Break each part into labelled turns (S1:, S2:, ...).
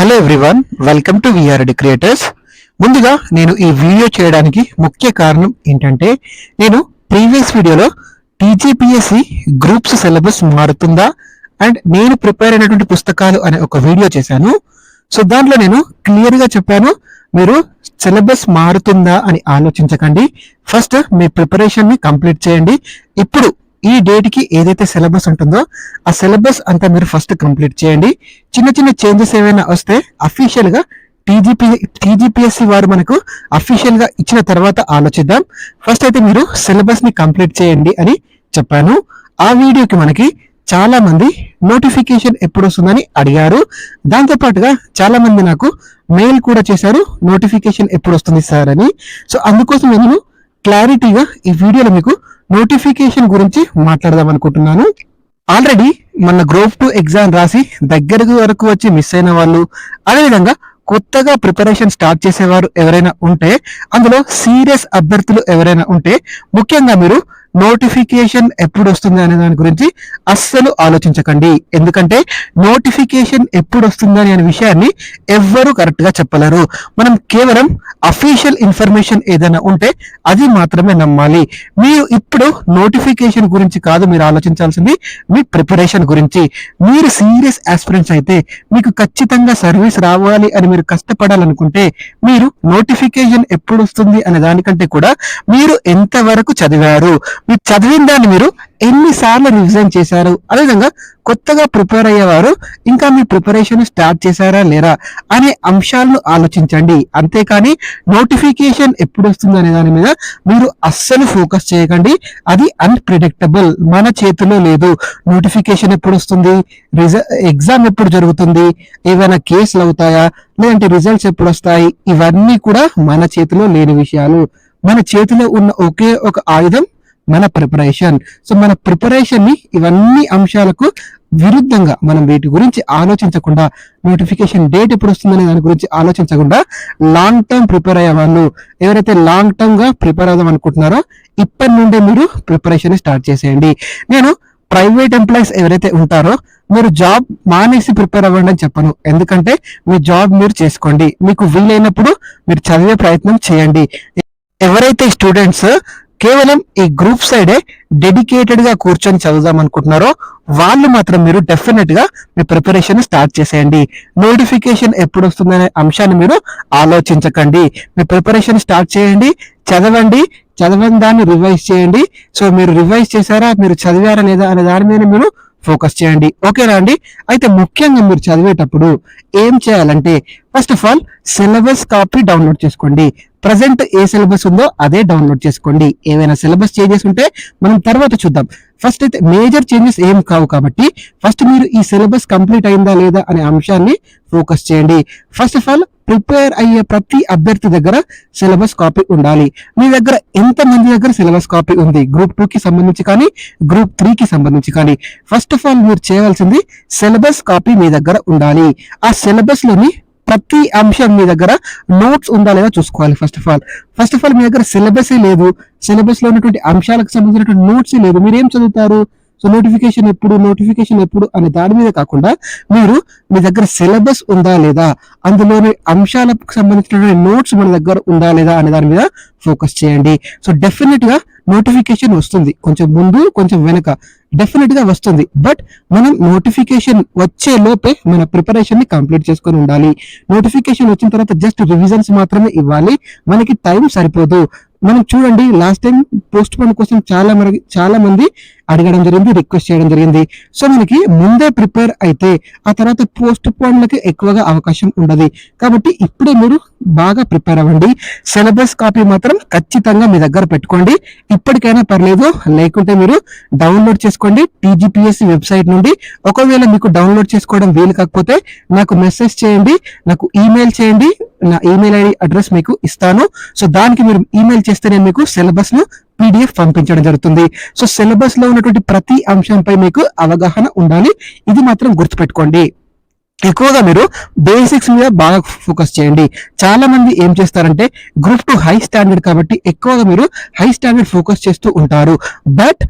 S1: Hello everyone welcome to VRD creators ముందుగా నేను ఈ వీడియో చేయడానికి ముఖ్య కారణం ఏంటంటే నేను ప్రీవియస్ వీడియోలో టీజీపీఎస్సి గ్రూప్స్ సిలబస్ మారుతుందా అండ్ నేను ప్రిపేర్ అయినటువంటి పుస్తకాలు అనే ఒక వీడియో చేశాను. సో దాంట్లో నేను క్లియర్గా చెప్పాను మీరు సిలబస్ మారుతుందా అని ఆలోచించకండి. ఫస్ట్ మీ ప్రిపరేషన్ని కంప్లీట్ చేయండి. ఇప్పుడు ఈ డేట్కి ఏదైతే సిలబస్ ఉంటుందో ఆ సిలబస్ అంతా మీరు ఫస్ట్ కంప్లీట్ చేయండి. చిన్న చిన్న చేంజెస్ ఏమైనా వస్తే అఫీషియల్గా టీజీపీ టీజీపీఎస్సీ వారు మనకు అఫీషియల్గా ఇచ్చిన తర్వాత ఆలోచిద్దాం. ఫస్ట్ అయితే మీరు సిలబస్ని కంప్లీట్ చేయండి అని చెప్పాను. ఆ వీడియోకి మనకి చాలా మంది నోటిఫికేషన్ ఎప్పుడు వస్తుందని అడిగారు. దాంతోపాటుగా చాలా మంది నాకు మెయిల్ కూడా చేశారు నోటిఫికేషన్ ఎప్పుడు వస్తుంది సార్ అని. సో అందుకోసం నేను క్లారిటీగా ఈ వీడియోలో మీకు నోటిఫికేషన్ గురించి మాట్లాడదాం అనుకుంటున్నాను. ఆల్రెడీ మన గ్రూప్ టూ ఎగ్జామ్ రాసి దగ్గరకు వరకు వచ్చి మిస్ అయిన వాళ్ళు అదేవిధంగా కొత్తగా ప్రిపరేషన్ స్టార్ట్ చేసేవారు ఎవరైనా ఉంటే అందులో సీరియస్ అభ్యర్థులు ఎవరైనా ఉంటే ముఖ్యంగా మీరు నోటిఫికేషన్ ఎప్పుడు వస్తుంది అనే దాని గురించి అస్సలు ఆలోచించకండి. ఎందుకంటే నోటిఫికేషన్ ఎప్పుడు వస్తుంది అనే విషయాన్ని ఎవ్వరూ కరెక్ట్గా చెప్పలేరు. మనం కేవలం అఫీషియల్ ఇన్ఫర్మేషన్ ఏదైనా ఉంటే అది మాత్రమే నమ్మాలి. మీరు ఇప్పుడు నోటిఫికేషన్ గురించి కాదు మీరు ఆలోచించాల్సింది మీ ప్రిపరేషన్ గురించి. మీరు సీరియస్ ఆస్పిరెంట్స్ అయితే మీకు ఖచ్చితంగా సర్వీస్ రావాలి అని మీరు కష్టపడాలనుకుంటే మీరు నోటిఫికేషన్ ఎప్పుడు వస్తుంది అనే దానికంటే కూడా మీరు ఎంతవరకు చదివారు? మీరు చదివిన దాన్ని మీరు ఎన్నిసార్లు రివిజన్ చేశారు? అదేవిధంగా కొత్తగా ప్రిపేర్ అయ్యేవారు ఇంకా మీ ప్రిపరేషన్ స్టార్ట్ చేశారా లేరా అనే అంశాలను ఆలోచించండి. అంతేకాని నోటిఫికేషన్ ఎప్పుడు వస్తుంది అనే దాని మీద మీరు అస్సలు ఫోకస్ చేయకండి. అది అన్ప్రిడిక్టబుల్ మన చేతిలో లేదు. నోటిఫికేషన్ ఎప్పుడు వస్తుంది ఎగ్జామ్ ఎప్పుడు జరుగుతుంది? ఏవైనా కేసులు అవుతాయా? లేదంటే రిజల్ట్స్ ఎప్పుడు వస్తాయి ఇవన్నీ కూడా మన చేతిలో లేని విషయాలు. మన చేతిలో ఉన్న ఒకే ఒక ఆయుధం మన ప్రిపరేషన్ సో మన ప్రిపరేషన్ని ఇవన్నీ అంశాలకు విరుద్ధంగా మనం వీటి గురించి ఆలోచించకుండా నోటిఫికేషన్ డేట్ ఎప్పుడు వస్తుందనే దాని గురించి ఆలోచించకుండా లాంగ్ టర్మ్ ప్రిపేర్ అయ్యే వాళ్ళు ఎవరైతే లాంగ్ టర్మ్గా ప్రిపేర్ అవుదాం అనుకుంటున్నారో ఇప్పటి నుండే మీరు ప్రిపరేషన్ స్టార్ట్ చేసేయండి. నేను ప్రైవేట్ ఎంప్లాయీస్ ఎవరైతే ఉంటారో మీరు జాబ్ మానేసి ప్రిపేర్ అవ్వండి అని చెప్పను. ఎందుకంటే మీ జాబ్ మీరు చేసుకోండి. మీకు వీలైనప్పుడు మీరు చదివే ప్రయత్నం చేయండి. ఎవరైతే స్టూడెంట్స్ కేవలం ఈ గ్రూప్ సైడే డెడికేటెడ్గా కూర్చొని చదువుదాం అనుకుంటున్నారో వాళ్ళు మాత్రం మీరు డెఫినెట్గా మీ ప్రిపరేషన్ స్టార్ట్ చేసేయండి. నోటిఫికేషన్ ఎప్పుడు వస్తుందనే అంశాన్ని మీరు ఆలోచించకండి. మీ ప్రిపరేషన్ స్టార్ట్ చేయండి చదవండి చదవని దాన్ని రివైజ్ చేయండి. సో మీరు రివైజ్ చేశారా మీరు చదివారా లేదా అనే దాని మీద మీరు ఫోకస్ చేయండి. ఓకేనా అండి? అయితే ముఖ్యంగా మీరు చదివేటప్పుడు ఏం చేయాలంటే first of all syllabus copy download చేసుకోండి. ప్రజెంట్ ఏ సిలబస్ ఉందో అదే డౌన్లోడ్ చేసుకోండి. ఏవైనా సిలబస్ చేంజెస్ ఉంటే మనం తర్వాత చూద్దాం. ఫస్ట్ అయితే మేజర్ చేంజెస్ ఏం కావు కాబట్టి ఫస్ట్ మీరు ఈ సిలబస్ కంప్లీట్ అయిందా లేదా అనే అంశాన్ని ఫోకస్ చేయండి. ఫస్ట్ ఆఫ్ ఆల్ ప్రిపేర్ అయ్యే ప్రతి అభ్యర్థి దగ్గర సిలబస్ కాపీ ఉండాలి. మీ దగ్గర ఎంత మంది దగ్గర సిలబస్ కాపీ ఉంది? గ్రూప్ టూ కి సంబంధించి కానీ గ్రూప్ త్రీ కి సంబంధించి కానీ. ఫస్ట్ ఆఫ్ ఆల్ మీరు చేయవలసింది సిలబస్ కాపీ మీ దగ్గర ఉండాలి. ఆ సిలబస్లోని ప్రతి అంశం మీ దగ్గర నోట్స్ ఉందా లేదా చూసుకోవాలి first of all first of all మీ దగ్గర సిలబస్ లేదు. సిలబస్లో ఉన్నటువంటి అంశాలకు సంబంధించినటువంటి నోట్స్ లేదు. మీరు ఏం చదువుతారు? సో నోటిఫికేషన్ ఎప్పుడు నోటిఫికేషన్ ఎప్పుడు అనే దాని మీద కాకుండా మీరు మీ దగ్గర సిలబస్ ఉందా లేదా? అందులోని అంశాలకు సంబంధించినటువంటి నోట్స్ మన దగ్గర ఉందా లేదా అనే దాని మీద ఫోకస్ చేయండి. సో డెఫినెట్గా నోటిఫికేషన్ వస్తుంది. కొంచెం ముందు కొంచెం వెనక. డెఫినెట్గా వస్తుంది. బట్ మనం నోటిఫికేషన్ వచ్చే లోపే మన ప్రిపరేషన్ని కంప్లీట్ చేసుకొని ఉండాలి. నోటిఫికేషన్ వచ్చిన తర్వాత జస్ట్ రివిజన్స్ మాత్రమే ఇవ్వాలి. మనకి టైం సరిపోదు. మనం చూడండి లాస్ట్ టైం పోస్ట్ పోన్ కోసం చాలా మంది చాలా మంది అడగడం జరిగింది రిక్వెస్ట్ చేయడం జరిగింది. సో మనకి ముందే ప్రిపేర్ అయితే ఆ తర్వాత పోస్ట్ పోన్లకి ఎక్కువగా అవకాశం ఉండదు. కాబట్టి ఇప్పుడే మీరు బాగా ప్రిపేర్ అవ్వండి. సిలబస్ కాపీ మాత్రం ఖచ్చితంగా మీ దగ్గర పెట్టుకోండి. ఇప్పటికైనా పర్లేదు లేకుంటే మీరు డౌన్లోడ్ చేసుకోండి. టీజీపీఎస్సీ వెబ్సైట్ నుండి ఒకవేళ మీకు డౌన్లోడ్ చేసుకోవడం వీలు కాకపోతే నాకు మెసేజ్ చేయండి నాకు ఈమెయిల్ చేయండి. నా ఈమెయిల్ ఐడి అడ్రస్ మీకు ఇస్తాను. సో దానికి మీరు ఈమెయిల్ చేస్తే నేను మీకు సిలబస్ను పీడిఎఫ్ పంపించడం జరుగుతుంది. సో సిలబస్లో ఉన్నటువంటి ప్రతి అంశంపై మీకు అవగాహన ఉండాలి. ఇది మాత్రం గుర్తుపెట్టుకోండి. ఎక్కువగా మీరు బేసిక్స్ మీద బాగా ఫోకస్ చేయండి. చాలా మంది ఏం చేస్తారంటే గ్రూప్ టు హై స్టాండర్డ్ కాబట్టి ఎక్కువగా మీరు హై స్టాండర్డ్ ఫోకస్ చేస్తూ ఉంటారు. బట్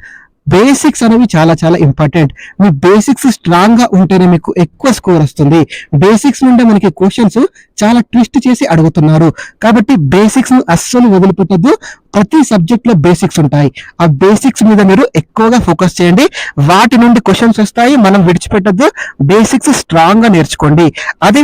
S1: బేసిక్స్ అనేవి చాలా చాలా ఇంపార్టెంట్. మీ బేసిక్స్ స్ట్రాంగ్గా ఉంటేనే మీకు ఎక్కువ స్కోర్ వస్తుంది. బేసిక్స్ నుండి మనకి క్వశ్చన్స్ చాలా ట్విస్ట్ చేసి అడుగుతున్నారు. కాబట్టి బేసిక్స్ను అస్సలు వదిలిపెట్టద్దు. ప్రతి సబ్జెక్ట్లో బేసిక్స్ ఉంటాయి. ఆ బేసిక్స్ మీద మీరు ఎక్కువగా ఫోకస్ చేయండి. వాటి నుండి క్వశ్చన్స్ వస్తాయి. మనం విడిచిపెట్టద్దు. బేసిక్స్ స్ట్రాంగ్గా నేర్చుకోండి అదే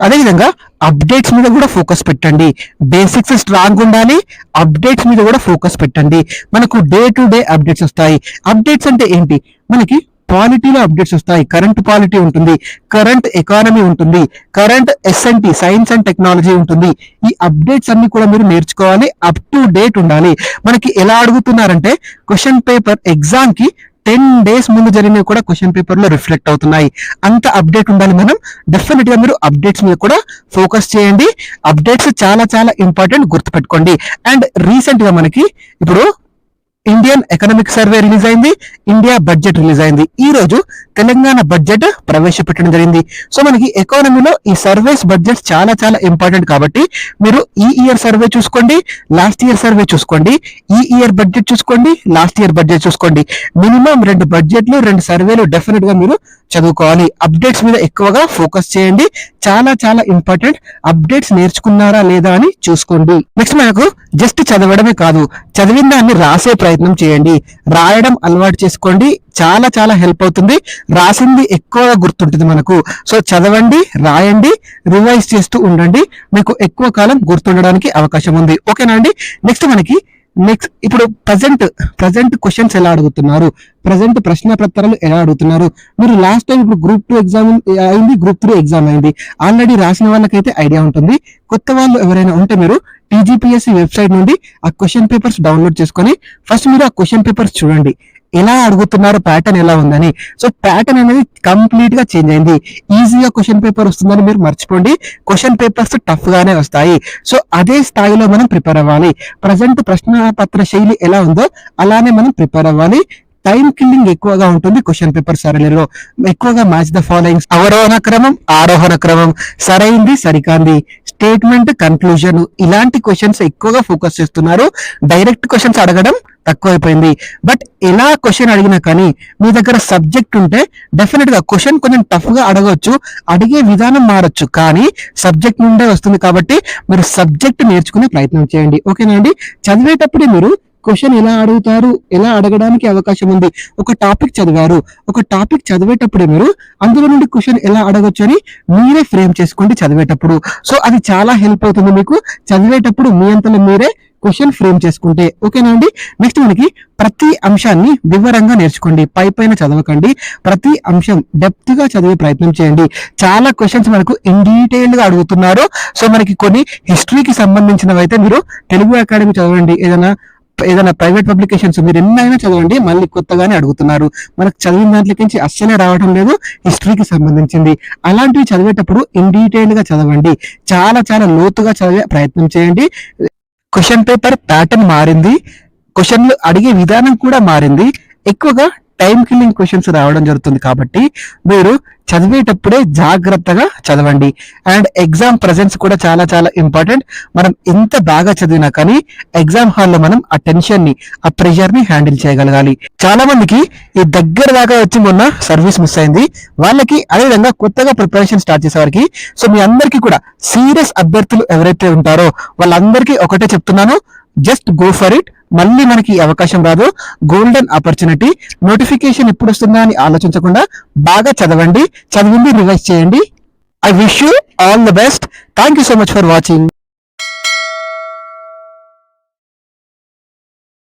S1: అదేవిధంగా అప్డేట్స్ మీద కూడా ఫోకస్ పెట్టండి. బేసిక్స్ స్ట్రాంగ్ ఉండాలి అప్డేట్స్ మీద కూడా ఫోకస్ పెట్టండి. మనకు డే టు డే అప్డేట్స్ వస్తాయి. అప్డేట్స్ అంటే ఏంటి? మనకి పాలిటీలో అప్డేట్స్ వస్తాయి. కరెంట్ పాలిటీ ఉంటుంది. కరెంట్ ఎకానమీ ఉంటుంది. Current S N T science and technology ఉంటుంది. ఈ అప్డేట్స్ అన్ని కూడా మీరు నేర్చుకోవాలి. అప్ టు డేట్ ఉండాలి. మనకి ఎలా అడుగుతున్నారంటే క్వశ్చన్ పేపర్ ఎగ్జామ్కి టెన్ డేస్ ముందు జరిగినవి కూడా క్వశ్చన్ పేపర్లో రిఫ్లెక్ట్ అవుతున్నాయి. అంత అప్డేట్ ఉండాలి మనం. డెఫినెట్గా మీరు అప్డేట్స్ మీద కూడా ఫోకస్ చేయండి. అప్డేట్స్ చాలా చాలా ఇంపార్టెంట్ గుర్తుపెట్టుకోండి. అండ్ రీసెంట్గా మనకి ఇప్పుడు ఇండియన్ ఎకనామిక్ సర్వే రిలీజ్ అయింది ఇండియా బడ్జెట్ రిలీజ్ అయింది. ఈ రోజు తెలంగాణ బడ్జెట్ ప్రవేశపెట్టడం జరిగింది. సో మనకి ఎకానమీలో ఈ సర్వేస్ బడ్జెట్ చాలా చాలా ఇంపార్టెంట్ కాబట్టి మీరు ఈ ఇయర్ సర్వే చూసుకోండి లాస్ట్ ఇయర్ సర్వే చూసుకోండి ఈ ఇయర్ బడ్జెట్ చూసుకోండి లాస్ట్ ఇయర్ బడ్జెట్ చూసుకోండి. మినిమం రెండు బడ్జెట్లు రెండు సర్వేలు డెఫినెట్గా మీరు చదువుకోవాలి. అప్డేట్స్ మీద ఎక్కువగా ఫోకస్ చేయండి. చాలా చాలా ఇంపార్టెంట్ అప్డేట్స్ నేర్చుకున్నారా లేదా అని చూసుకోండి. నెక్స్ట్ మనకు జస్ట్ చదవడమే కాదు చదివిన దాన్ని రాసే ప్రయత్నం చేయండి. రాయడం అలవాటు చేసుకోండి. చాలా చాలా హెల్ప్ అవుతుంది. రాసింది ఎక్కువగా గుర్తుంటుంది మనకు. సో చదవండి రాయండి రివైజ్ చేస్తూ ఉండండి. మీకు ఎక్కువ కాలం గుర్తుండడానికి అవకాశం ఉంది. ఓకేనా అండి? నెక్స్ట్ మనకి నెక్స్ట్ ఇప్పుడు ప్రజెంట్ ప్రజెంట్ క్వశ్చన్స్ ఎలా అడుగుతున్నారు? ప్రజెంట్ ప్రశ్న పత్రాలు ఎలా అడుగుతున్నారు? మీరు లాస్ట్ టైం ఇప్పుడు గ్రూప్ టూ ఎగ్జామ్ అయింది గ్రూప్ త్రీ ఎగ్జామ్ అయింది. ఆల్రెడీ రాసిన వాళ్ళకైతే ఐడియా ఉంటుంది. కొత్త వాళ్ళు ఎవరైనా ఉంటే మీరు టీజీపీఎస్సీ వెబ్సైట్ నుండి ఆ క్వశ్చన్ పేపర్స్ డౌన్లోడ్ చేసుకొని ఫస్ట్ మీరు ఆ క్వశ్చన్ పేపర్స్ చూడండి. ఎలా అడుగుతున్నారు ప్యాటర్న్ ఎలా ఉందని. సో ప్యాటర్న్ అనేది కంప్లీట్గా చేంజ్ అయింది. ఈజీగా క్వశ్చన్ పేపర్ వస్తుందని మీరు మర్చిపోండి. క్వశ్చన్ పేపర్స్ టఫ్ గానే వస్తాయి. సో అదే స్థాయిలో మనం ప్రిపేర్ అవ్వాలి. ప్రజెంట్ ప్రశ్న పత్ర శైలి ఎలా ఉందో అలానే మనం ప్రిపేర్ అవ్వాలి. టైం కిల్లింగ్ ఎక్కువగా ఉంటుంది క్వశ్చన్ పేపర్ సరళిలో. ఎక్కువగా మ్యాచ్ ద ఫాలోయింగ్స్ అవరోహణ క్రమం ఆరోహణ క్రమం. సరైంది సరికాంది. స్టేట్మెంట్ కన్క్లూజన్ ఇలాంటి క్వశ్చన్స్ ఎక్కువగా ఫోకస్ చేస్తున్నారు. డైరెక్ట్ క్వశ్చన్స్ అడగడం తక్కువైపోయింది. బట్ ఎలా క్వశ్చన్ అడిగినా కానీ మీ దగ్గర సబ్జెక్ట్ ఉంటే డెఫినెట్గా క్వశ్చన్ కొంచెం టఫ్గా అడగవచ్చు అడిగే విధానం మారచ్చు. కానీ సబ్జెక్ట్ నుండే వస్తుంది కాబట్టి మీరు సబ్జెక్ట్ నేర్చుకునే ప్రయత్నం చేయండి. ఓకేనా అండి? చదివేటప్పుడే మీరు క్వశ్చన్ ఎలా అడుగుతారు ఎలా అడగడానికి అవకాశం ఉంది? ఒక టాపిక్ చదివారు. ఒక టాపిక్ చదివేటప్పుడే మీరు అందులో నుండి క్వశ్చన్ ఎలా అడగొచ్చు అని మీరే ఫ్రేమ్ చేసుకోండి చదివేటప్పుడు. సో అది చాలా హెల్ప్ అవుతుంది మీకు. చదివేటప్పుడు మీ అంతలో మీరే క్వశ్చన్ ఫ్రేమ్ చేసుకుంటే. ఓకేనా అండి? నెక్స్ట్ మనకి ప్రతి అంశాన్ని వివరంగా నేర్చుకోండి. పై పైన చదవకండి. ప్రతి అంశం డెప్త్గా చదివే ప్రయత్నం చేయండి. చాలా క్వశ్చన్స్ మనకు ఇన్ డీటెయిల్గా అడుగుతున్నారు. సో మనకి కొన్ని హిస్టరీకి సంబంధించినవి అయితే మీరు తెలుగు అకాడమీ చదవండి. ఏదైనా ఏదైనా ప్రైవేట్ పబ్లికేషన్స్ మీరు ఎన్నైనా చదవండి మళ్ళీ కొత్తగానే అడుగుతున్నారు. మనకు చదివిన దాంట్లోకించి అస్సలే రావడం లేదు హిస్టరీకి సంబంధించింది. అలాంటివి చదివేటప్పుడు ఇన్ డీటెయిల్గా చదవండి. చాలా చాలా లోతుగా చదివే ప్రయత్నం చేయండి. క్వశ్చన్ పేపర్ ప్యాటర్న్ మారింది. క్వశ్చన్లు అడిగే విధానం కూడా మారింది. ఎక్కువగా టైం కిల్లింగ్ క్వశ్చన్స్ రావడం జరుగుతుంది కాబట్టి మీరు చదివేటప్పుడే జాగ్రత్తగా చదవండి. అండ్ ఎగ్జామ్ ప్రజెన్స్ కూడా చాలా చాలా ఇంపార్టెంట్ మనం ఎంత బాగా చదివినా కానీ ఎగ్జామ్ హాల్లో మనం ఆ టెన్షన్ని ఆ ప్రెషర్ని హ్యాండిల్ చేయగలగాలి. చాలా మందికి ఈ దగ్గర దాకా వచ్చి మొన్న సర్వీస్ మిస్ అయింది. వాళ్ళకి అదేవిధంగా కొత్తగా ప్రిపరేషన్ స్టార్ట్ చేసే వారికి సో మీ అందరికీ కూడా సీరియస్ అభ్యర్థులు ఎవరైతే ఉంటారో వాళ్ళందరికీ ఒకటే చెప్తున్నాను. జస్ట్ గో ఫర్ ఇట్ మళ్ళీ మనకి అవకాశం రాదు. గోల్డెన్ ఆపర్చునిటీ నోటిఫికేషన్ ఎప్పుడు వస్తుందా అని ఆలోచించకుండా బాగా చదవండి. చదివింది రివైజ్ చేయండి. I wish you all the best thank you so much for watching